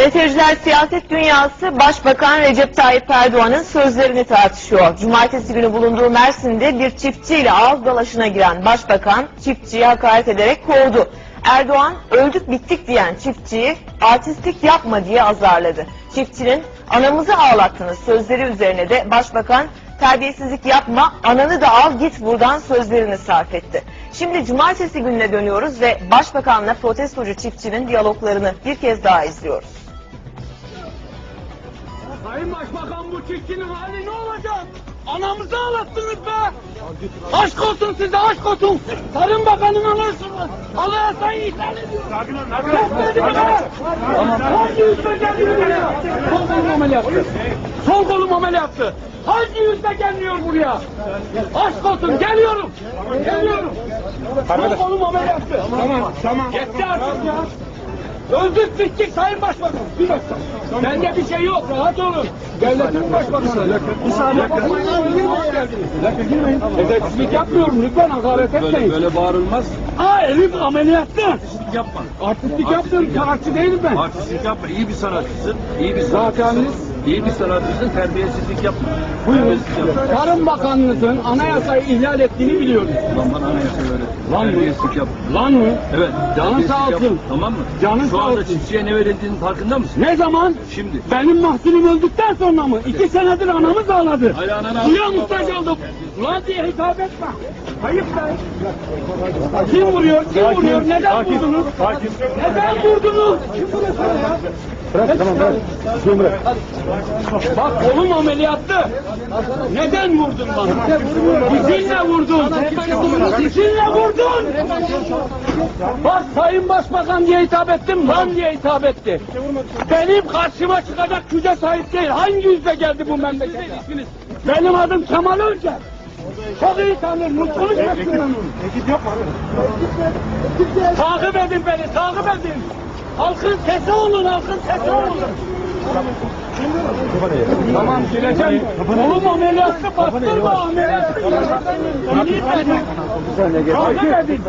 Gazeteciler siyaset dünyası Başbakan Recep Tayyip Erdoğan'ın sözlerini tartışıyor. Cumartesi günü bulunduğu Mersin'de bir çiftçiyle ağız dalaşına giren Başbakan çiftçiye hakaret ederek kovdu. Erdoğan öldük bittik diyen çiftçiyi artistlik yapma diye azarladı. Çiftçinin anamızı ağlattınız sözleri üzerine de Başbakan terbiyesizlik yapma ananı da al git buradan sözlerini sarf etti. Şimdi cumartesi gününe dönüyoruz ve Başbakanla protestocu çiftçinin diyaloglarını bir kez daha izliyoruz. Sayın Başbakan bu çiftçinin hali ne olacak? Anamızı ağlattınız be! Aşk olsun size aşk olsun! Tarım Bakanı'nı alırsınız! Anayasayı ihlal ediyor! Sakin ol, sakin ol! Hangi yüzle geliyor buraya? Sol kolum ameliyattı. Sol kolum ameliyattı. Hangi yüzle gelmiyor buraya? Aşk olsun geliyorum! Geliyorum! Sol kolum ameliyattı. Tamam, tamam. Yetti artık ya! Öldük bittik Sayın Başbakan. Bir dakika. Bende bir şey yok. Rahat olun. Devletin başbakanı. Bir saniye. Hoş geldiniz. Edepsizlik yapmıyorum. Lütfen hakaret etmeyin. Böyle, böyle bağırılmaz. Aa elim ameliyatta. Artistlik yapma. Artistlik yaptım. Sanatçı değilim ben. Artistlik yapma. İyi bir sanatçısın. İyi bir Zaten sanatçısın. İyi bir sanatçısın. Terbiyesizlik yapma. Buyurun. Tarım Bakanlığı'nın anayasayı ihlal ettiğini biliyoruz. Ulan bana anayasa öyle. Lan bu- Terbiyesizlik yapma. Lan mı? Evet. Canın sağ olsun. Tamam mı? Canın Şu sağ anda olsun. çiftçiye ne verildiğinin farkında mısın? Ne zaman? Şimdi. Benim mahsulüm öldükten sonra mı? İki senedir anamız ağladı. Hala ananı Suya ağladı. muhtaç oldum. Ulan diye hitap etme. Ayıp be. Kim vuruyor? Kim vuruyor? Neden vurdunuz? Neden vurdunuz? Kim vuruyor sana ya? Bırak tamam bırak. Bak kolum ameliyattı. Neden vurdun bana? İzinle vurdun. İzinle vurdun. Bak Sayın Başbakan diye hitap ettim, lan diye hitap etti. Benim karşıma çıkacak güce sahip değil. Hangi yüzle geldi bu memlekete? Benim adım Kemal Önce. Çok iyi tanırım. Konuşmasın lan onu. Takip edin beni, takip edin. Halkın sesi olun, halkın sesi olun. Tamam gireceğim. Oğlum ameliyattı, bastırma ameliyattı. Takip edin.